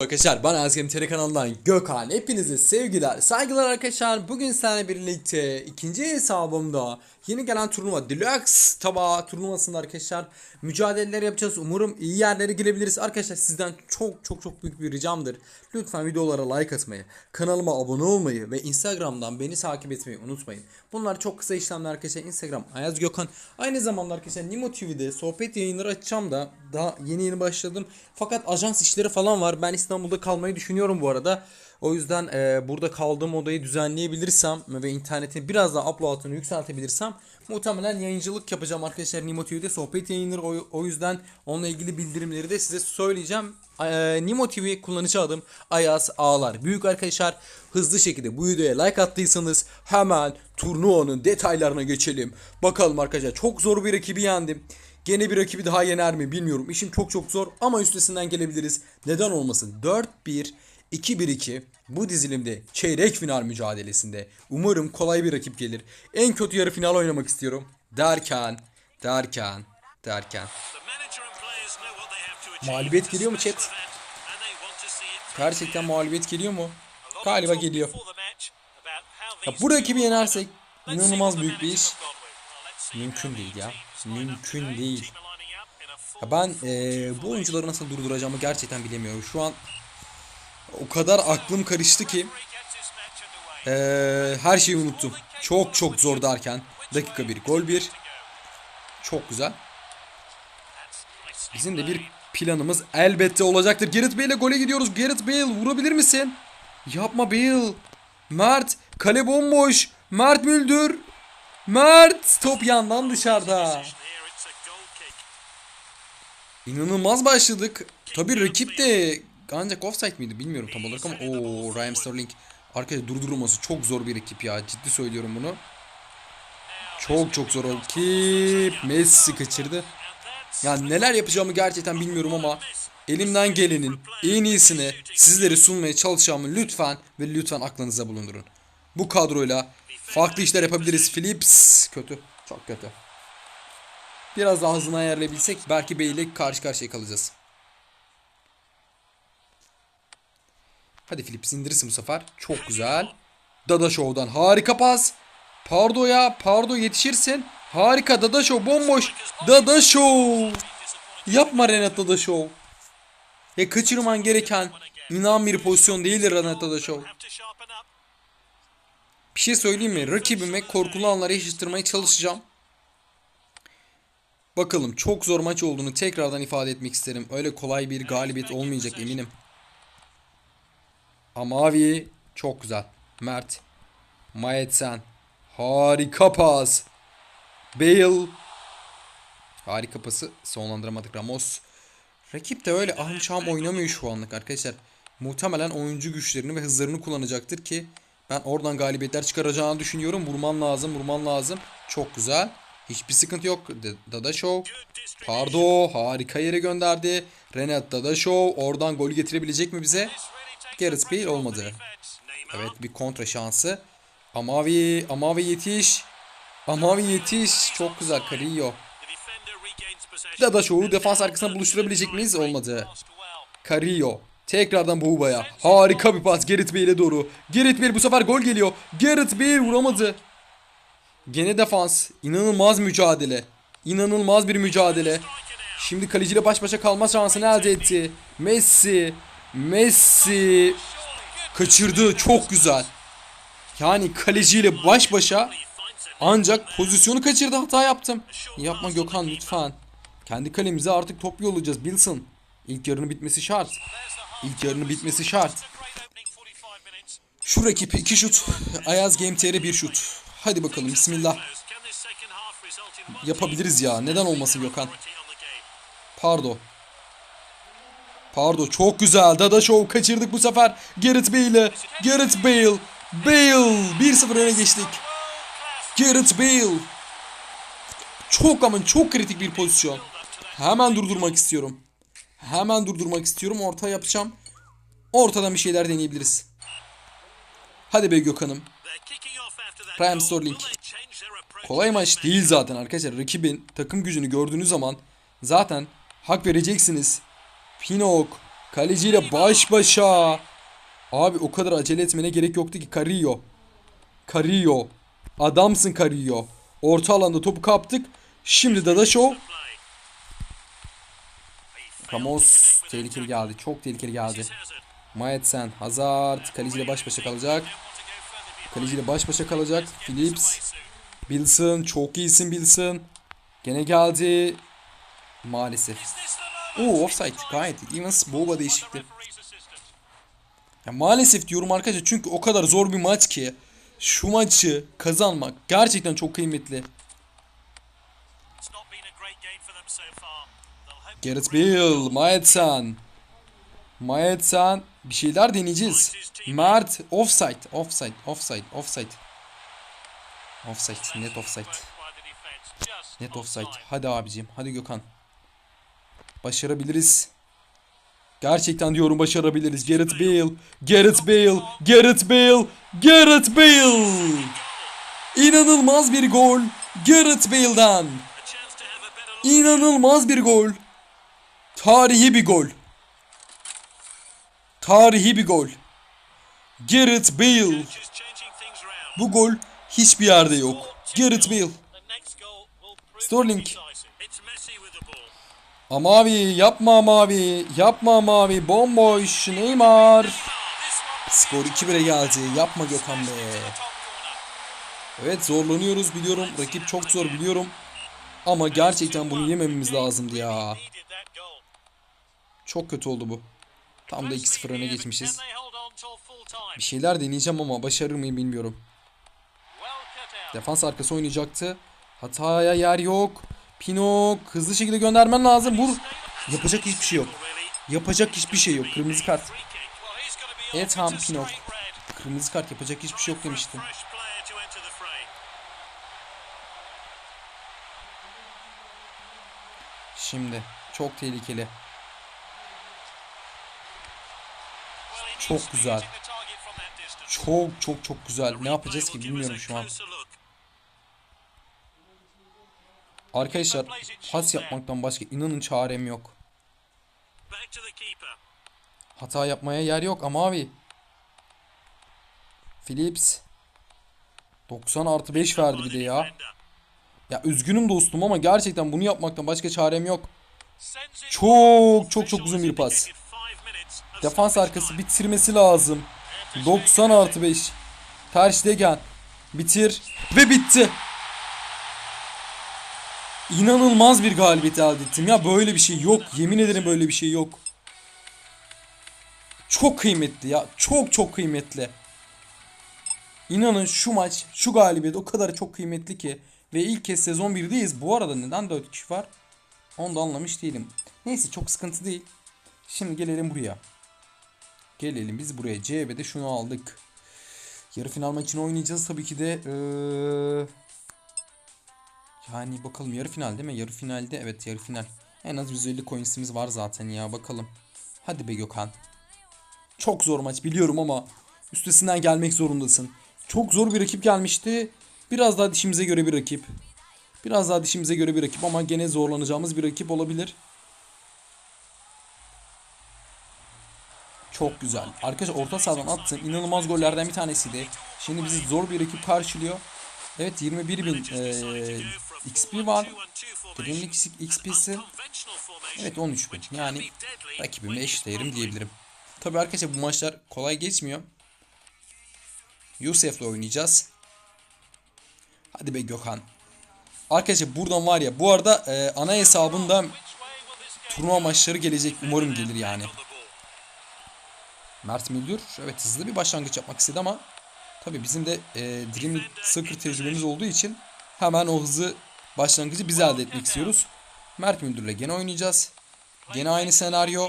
Arkadaşlar ben Azgem TR kanalından Gökhan. Hepinize sevgiler saygılar arkadaşlar. Bugün seninle birlikte ikinci hesabımda Yeni gelen turnuva Deluxe. Tabağı turnuvasında arkadaşlar. Mücadeleler yapacağız. Umarım iyi yerlere girebiliriz. Arkadaşlar sizden çok çok çok büyük bir ricamdır. Lütfen videolara like atmayı Kanalıma abone olmayı ve Instagram'dan beni takip etmeyi unutmayın. Bunlar çok kısa işlemler arkadaşlar. Instagram Ayaz Gökhan. Aynı zamanda arkadaşlar Nimo TV'de sohbet yayınları açacağım da Daha yeni yeni başladım. Fakat ajans işleri falan var. Ben İstanbul'da kalmayı düşünüyorum bu arada. O yüzden e, burada kaldığım odayı düzenleyebilirsem ve internetin biraz daha upload'ını yükseltebilirsem muhtemelen yayıncılık yapacağım arkadaşlar Nimo TV'de sohbet yayınları o, o yüzden onunla ilgili bildirimleri de size söyleyeceğim. E, Nimo TV kullanıcı adım Ayaz Ağlar. Büyük arkadaşlar hızlı şekilde bu videoya like attıysanız hemen turnuvanın detaylarına geçelim. Bakalım arkadaşlar çok zor bir rakibi yendim. Gene bir rakibi daha yener mi bilmiyorum. İşim çok çok zor ama üstesinden gelebiliriz. Neden olmasın? 4-1, 2-1-2 bu dizilimde çeyrek final mücadelesinde. Umarım kolay bir rakip gelir. En kötü yarı final oynamak istiyorum. Derken, derken, derken. Mağlubiyet geliyor mu chat? Gerçekten mağlubiyet geliyor mu? Galiba geliyor. Ya bu rakibi yenersek inanılmaz büyük bir iş. Mümkün değil ya. Mümkün değil. Ya ben eee, bu oyuncuları nasıl durduracağımı gerçekten bilemiyorum. Şu an o kadar aklım karıştı ki eee, her şeyi unuttum. Çok çok zor derken dakika 1 gol 1. Çok güzel. Bizim de bir planımız elbette olacaktır. Gareth Bale'le gole gidiyoruz. Gareth Bale vurabilir misin? Yapma Bale. Mert kale bomboş. Mert Müldür. Mert top yandan dışarıda. İnanılmaz başladık. Tabi rakip de ancak offside miydi bilmiyorum tam olarak ama o Raheem Sterling arkadaşlar durdurulması çok zor bir ekip ya ciddi söylüyorum bunu. Çok çok zor rakip. Messi kaçırdı. Ya neler yapacağımı gerçekten bilmiyorum ama elimden gelenin en iyisini sizlere sunmaya çalışacağımı lütfen ve lütfen aklınıza bulundurun. Bu kadroyla farklı işler yapabiliriz. Philips kötü. Çok kötü. Biraz daha hızını ayarlayabilsek belki Bey ile karşı karşıya kalacağız. Hadi Philips indirirsin bu sefer. Çok güzel. Dada Show'dan harika pas. Pardo'ya. Pardo yetişirsin. Harika Dada Show bomboş. Dada Show. Yapma Renat Dada Show. Ya kaçırman gereken inan bir pozisyon değildir Renat Dada Show. Bir şey söyleyeyim mi? Rakibime korkulu anları yaşatırmaya çalışacağım. Bakalım çok zor maç olduğunu tekrardan ifade etmek isterim. Öyle kolay bir galibiyet olmayacak eminim. Amavi çok güzel. Mert. Mayetsen. Harika pas. Bale. Harika pası sonlandıramadık Ramos. Rakip de öyle ahım oynamıyor şu anlık arkadaşlar. Muhtemelen oyuncu güçlerini ve hızlarını kullanacaktır ki ben oradan galibiyetler çıkaracağını düşünüyorum. Vurman lazım, vurman lazım. Çok güzel. Hiçbir sıkıntı yok. D- Dada Show. Pardo harika yere gönderdi. Renat Dada Show oradan gol getirebilecek mi bize? Gareth Bale olmadı. Evet bir kontra şansı. Amavi, Amavi yetiş. Amavi yetiş. Çok güzel Carillo. Dada Show'u defans arkasına buluşturabilecek miyiz? Olmadı. Carillo. Tekrardan Bouba'ya. Harika bir pas Gareth Bale'e doğru. Gareth Bale bu sefer gol geliyor. Gareth Bale vuramadı. Gene defans. İnanılmaz mücadele. İnanılmaz bir mücadele. Şimdi kaleciyle baş başa kalma şansını elde etti. Messi. Messi. Kaçırdı. Çok güzel. Yani kaleciyle baş başa ancak pozisyonu kaçırdı hata yaptım. Yapma Gökhan lütfen. Kendi kalemize artık top yollayacağız Bilson. İlk yarının bitmesi şart. İlk yarının bitmesi şart. Şu rakip 2 şut. Ayaz Game TR 1 şut. Hadi bakalım bismillah. Yapabiliriz ya. Neden olmasın Gökhan? Pardo. Pardo çok güzel. Dada Show kaçırdık bu sefer. Gareth Bale'e. Gareth Bale. Bale. 1-0 öne geçtik. Gareth Bale. Çok ama çok kritik bir pozisyon. Hemen durdurmak istiyorum. Hemen durdurmak istiyorum. Orta yapacağım. Ortadan bir şeyler deneyebiliriz. Hadi be Gökhan'ım. Prime Sterling. Kolay maç değil zaten arkadaşlar. Rakibin takım gücünü gördüğünüz zaman zaten hak vereceksiniz. Pinok, Kaleciyle baş başa. Abi o kadar acele etmene gerek yoktu ki Carrillo. Carrillo. Adamsın Carrillo. Orta alanda topu kaptık. Şimdi Dadaşov. Ramos tehlikeli geldi. Çok tehlikeli geldi. Maetsen, Hazard kaleciyle baş başa kalacak. Kaleciyle baş başa kalacak. Phillips, Bilson çok iyisin Bilson. Gene geldi. Maalesef. Oo offside gayet. Evans Boba değişikti. Ya maalesef diyorum arkadaşlar çünkü o kadar zor bir maç ki şu maçı kazanmak gerçekten çok kıymetli. Gareth Bale, Maetsen. Maetsen bir şeyler deneyeceğiz. Mert offside, offside, offside, offside. Offside, net offside. Net offside. Hadi abicim, hadi Gökhan. Başarabiliriz. Gerçekten diyorum başarabiliriz. Gareth Bale, Gareth Bale, Gareth Bale, Gareth Bale. İnanılmaz bir gol Gareth Bale'dan. İnanılmaz bir gol. Tarihi bir gol. Tarihi bir gol. Gareth Bale. Bu gol hiçbir yerde yok. Gareth Bale. Sterling. Ama abi yapma ama abi. Yapma ama abi. Bomboş. Neymar. Skor 2-1'e geldi. Yapma Gökhan be. Evet zorlanıyoruz biliyorum. Rakip çok zor biliyorum. Ama gerçekten bunu yemememiz lazımdı ya. Çok kötü oldu bu. Tam da 2-0 öne geçmişiz. Bir şeyler deneyeceğim ama başarır mıyım bilmiyorum. Defans arkası oynayacaktı. Hataya yer yok. Pinok hızlı şekilde göndermen lazım. Vur. Yapacak hiçbir şey yok. Yapacak hiçbir şey yok. Kırmızı kart. Evet tamam Pinok. Kırmızı kart yapacak hiçbir şey yok demiştim. Şimdi çok tehlikeli. Çok güzel. Çok çok çok güzel. Ne yapacağız ki bilmiyorum şu an. Arkadaşlar pas yapmaktan başka inanın çarem yok. Hata yapmaya yer yok ama abi. Philips. 90 artı 5 verdi bir de ya. Ya üzgünüm dostum ama gerçekten bunu yapmaktan başka çarem yok. Çok çok çok uzun bir pas. Defans arkası bitirmesi lazım. 90 artı 5. Ter Stegen. Bitir. Ve bitti. İnanılmaz bir galibiyet elde ettim. Ya böyle bir şey yok. Yemin ederim böyle bir şey yok. Çok kıymetli ya. Çok çok kıymetli. İnanın şu maç, şu galibiyet o kadar çok kıymetli ki. Ve ilk kez sezon 1'deyiz. Bu arada neden 4 kişi var? Onu da anlamış değilim. Neyse çok sıkıntı değil. Şimdi gelelim buraya. Gelelim biz buraya. CB'de şunu aldık. Yarı final maçını oynayacağız tabii ki de. Ee... Yani bakalım yarı final değil mi? Yarı finalde evet yarı final. En az 150 coins'imiz var zaten ya bakalım. Hadi be Gökhan. Çok zor maç biliyorum ama üstesinden gelmek zorundasın. Çok zor bir rakip gelmişti. Biraz daha dişimize göre bir rakip. Biraz daha dişimize göre bir rakip ama gene zorlanacağımız bir rakip olabilir. Çok güzel. Arkadaşlar orta sahadan attın. İnanılmaz gollerden bir tanesiydi. Şimdi bizi zor bir rakip karşılıyor. Evet 21 bin e, XP var. Primlik XP'si. Evet 13 bin. Yani rakibimle eşitleyelim diyebilirim. Tabi arkadaşlar bu maçlar kolay geçmiyor. Yusuf'la oynayacağız. Hadi be Gökhan. Arkadaşlar buradan var ya bu arada e, ana hesabında turnuva maçları gelecek. Umarım gelir yani. Mert Müldür evet hızlı bir başlangıç yapmak istedi ama tabi bizim de e, Dream Soccer tecrübemiz olduğu için hemen o hızlı başlangıcı biz elde etmek istiyoruz. Mert Müldür'le gene oynayacağız. Gene aynı senaryo.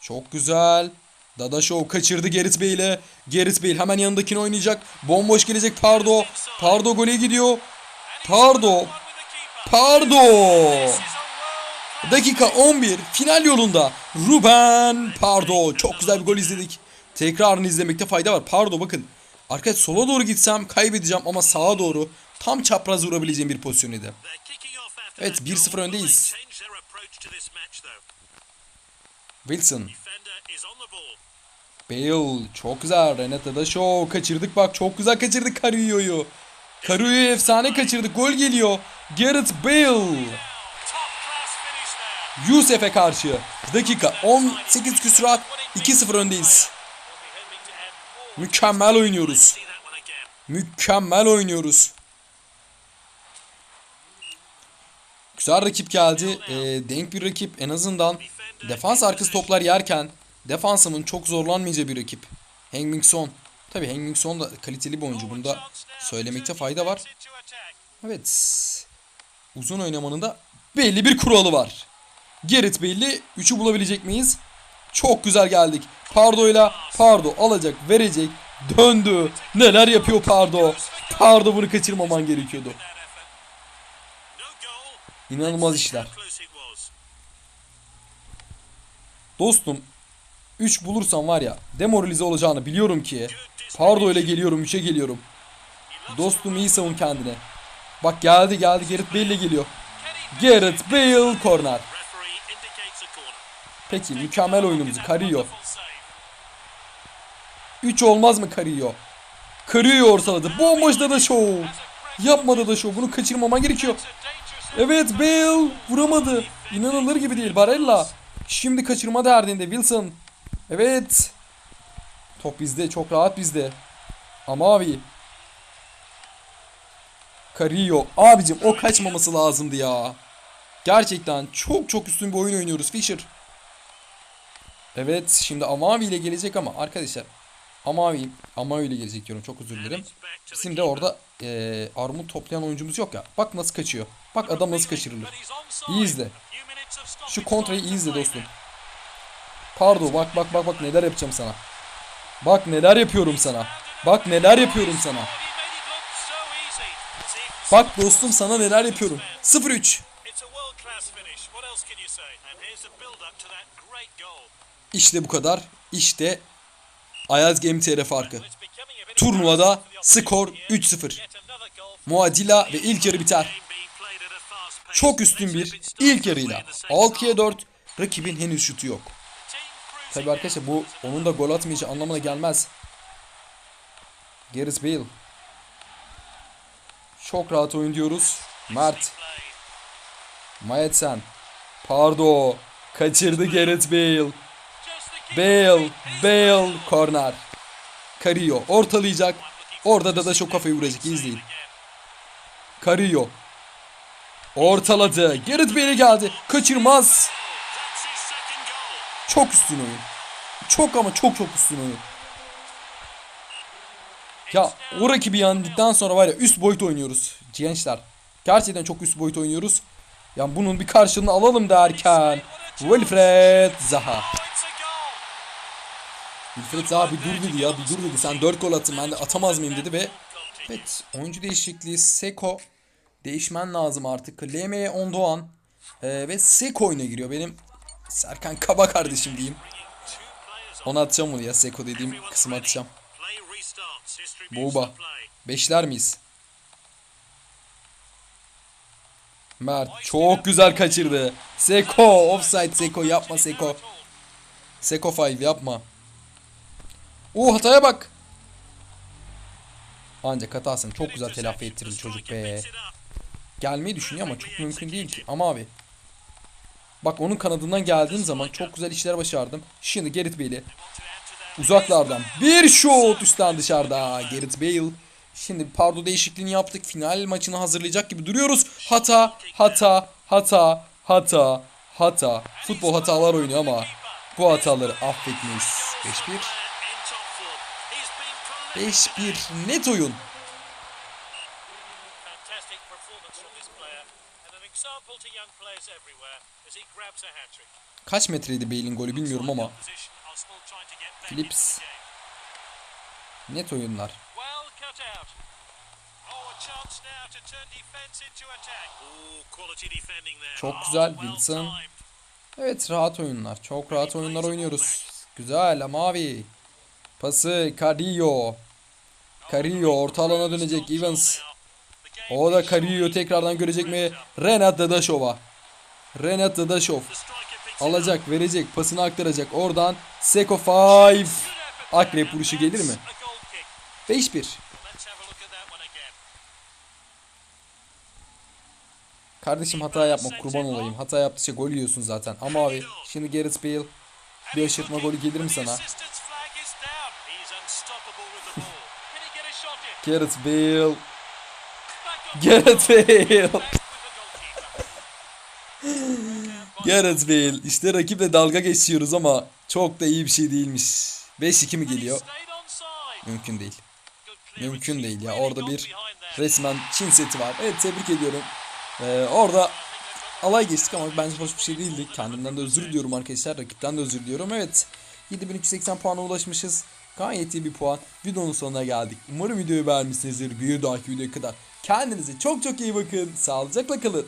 Çok güzel. Dadaşov kaçırdı Gerrit Bey'le. Gerrit Bey hemen yanındakini oynayacak. Bomboş gelecek Pardo. Pardo gole gidiyor. Pardo. Pardo. Dakika 11 final yolunda Ruben Pardo çok güzel bir gol izledik. Tekrarını izlemekte fayda var. Pardo bakın. Arkadaş sola doğru gitsem kaybedeceğim ama sağa doğru tam çapraz vurabileceğim bir pozisyonuydu. Evet 1-0 öndeyiz. Wilson. Bale çok güzel. Renata da show kaçırdık bak çok güzel kaçırdık Carrillo'yu. Carrillo'yu efsane kaçırdık. Gol geliyor. Gareth Bale. Yusef'e karşı. Dakika 18 küsurat 2-0 öndeyiz. Mükemmel oynuyoruz. Mükemmel oynuyoruz. Güzel rakip geldi. Ee, denk bir rakip. En azından defans arkası toplar yerken defansımın çok zorlanmayacağı bir rakip. Heung-Min Son. Tabi Heung-Min Son da kaliteli bir oyuncu. Bunu da söylemekte fayda var. Evet. Uzun oynamanın da belli bir kuralı var. Gerrit belli. 3'ü bulabilecek miyiz? Çok güzel geldik. Pardo'yla Pardo alacak, verecek. Döndü. Neler yapıyor Pardo? Pardo bunu kaçırmaman gerekiyordu. İnanılmaz işler. Dostum 3 bulursam var ya demoralize olacağını biliyorum ki. Pardo ile geliyorum 3'e geliyorum. Dostum iyi savun kendine. Bak geldi geldi Gerrit Bale ile geliyor. Gareth Bale corner. Peki mükemmel oyunumuzu save. 3 olmaz mı Carrillo? Carrillo ortaladı. Bomboş da show. Yapmadı da show. Bunu kaçırmaman gerekiyor. Evet Bale vuramadı. İnanılır gibi değil Barella. Şimdi kaçırma derdinde Wilson. Evet. Top bizde. Çok rahat bizde. Ama abi. Carrillo. Abicim o kaçmaması lazımdı ya. Gerçekten çok çok üstün bir oyun oynuyoruz Fischer. Evet şimdi Amavi ile gelecek ama arkadaşlar Amavi, Amavi ile gelecek diyorum çok özür dilerim. Bizim de orada eee armut toplayan oyuncumuz yok ya. Bak nasıl kaçıyor. Bak adam nasıl kaçırılır. İyi izle. Şu kontrayı iyi izle dostum. Pardon bak bak bak bak neler yapacağım sana. Bak neler yapıyorum sana. Bak neler yapıyorum sana. Bak dostum sana neler yapıyorum. 0-3. It's a world class finish. What else can you say? And here's the build up to that great goal. İşte bu kadar. İşte Ayaz farkı. Becoming a bit Turnuvada skor opposition here. 3-0. Yet another goal for Muadila ve ilk yarı biter. Çok üstün bir ilk yarıyla. in the second 6'ya half. 4 rakibin henüz şutu yok. Tabi arkadaşlar bu onun da gol atmayacağı anlamına gelmez. Gareth Bale. Çok rahat oyun diyoruz. Mert. Mayetsen. Pardo. Kaçırdı Gareth Bale. Bale. Bale. Corner. Carrillo ortalayacak. Orada da da çok kafayı vuracak. İzleyin. again. Ortaladı. Gareth Bale geldi. Kaçırmaz. Çok üstün oyun. Çok ama çok çok üstün oyun. Ya o rakibi yendikten sonra var ya üst boyut oynuyoruz gençler. Gerçekten çok üst boyut oynuyoruz. Yani bunun bir karşılığını alalım derken Wilfred Zaha. Wilfred Zaha bir dur dedi ya bir dur dedi. Sen 4 gol attın ben de atamaz mıyım dedi ve Evet oyuncu değişikliği Seko değişmen lazım artık. LM'ye Ondoğan e, ve Seko oyuna giriyor. Benim Serkan Kaba kardeşim diyeyim. Ona atacağım onu ya Seko dediğim kısmı atacağım. Boba. Beşler miyiz? Mert çok güzel kaçırdı. Seko offside Seko yapma Seko. Seko five yapma. Oo hataya bak. Ancak hatasını çok güzel telafi ettirdi çocuk be. Gelmeyi düşünüyor ama çok mümkün değil ki. Ama abi. Bak onun kanadından geldiğim zaman çok güzel işler başardım. Şimdi Gerrit Bale'i uzaklardan bir şut üstten dışarıda. Gerrit Bale. Şimdi Pardo değişikliğini yaptık. Final maçını hazırlayacak gibi duruyoruz. Hata, hata, hata, hata, hata. Futbol hatalar oynuyor ama bu hataları affetmeyiz. 5-1. In top form. He's been prolific. 5-1 net oyun. Kaç metreydi Bale'in golü bilmiyorum ama Phillips. net oyunlar. Oh. Çok Oh, güzel, Wilson. Evet rahat oyunlar. Çok rahat oyunlar oynuyoruz. Güzel mavi. Pası Carrillo. Carrillo orta alana dönecek Evans. O da Carrillo tekrardan görecek mi? Renat Dadashov'a. Renat picks Alacak, verecek, pasını aktaracak. Oradan Seko 5. Akrep vuruşu gelir mi? 5-1. Let's have a look at that one again. Kardeşim hata yapma kurban olayım. Hata yaptıkça gol yiyorsun zaten. Ama abi şimdi Gareth Bale bir aşırtma golü gelir mi sana? Gareth Bale. Gareth Bale. Gareth Bale. İşte rakiple dalga geçiyoruz ama çok da iyi bir şey değilmiş. 5-2 mi geliyor? Mümkün değil. Mümkün değil ya. Orada bir resmen Çin seti var. Evet tebrik ediyorum. Ee, orada alay geçtik ama bence hoş bir şey değildi. Kendimden de özür diliyorum arkadaşlar. Rakipten de özür diliyorum. Evet. 7380 puana ulaşmışız. Gayet iyi bir puan. Videonun sonuna geldik. Umarım videoyu beğenmişsinizdir. Bir dahaki videoya kadar. Kendinize çok çok iyi bakın. Sağlıcakla kalın.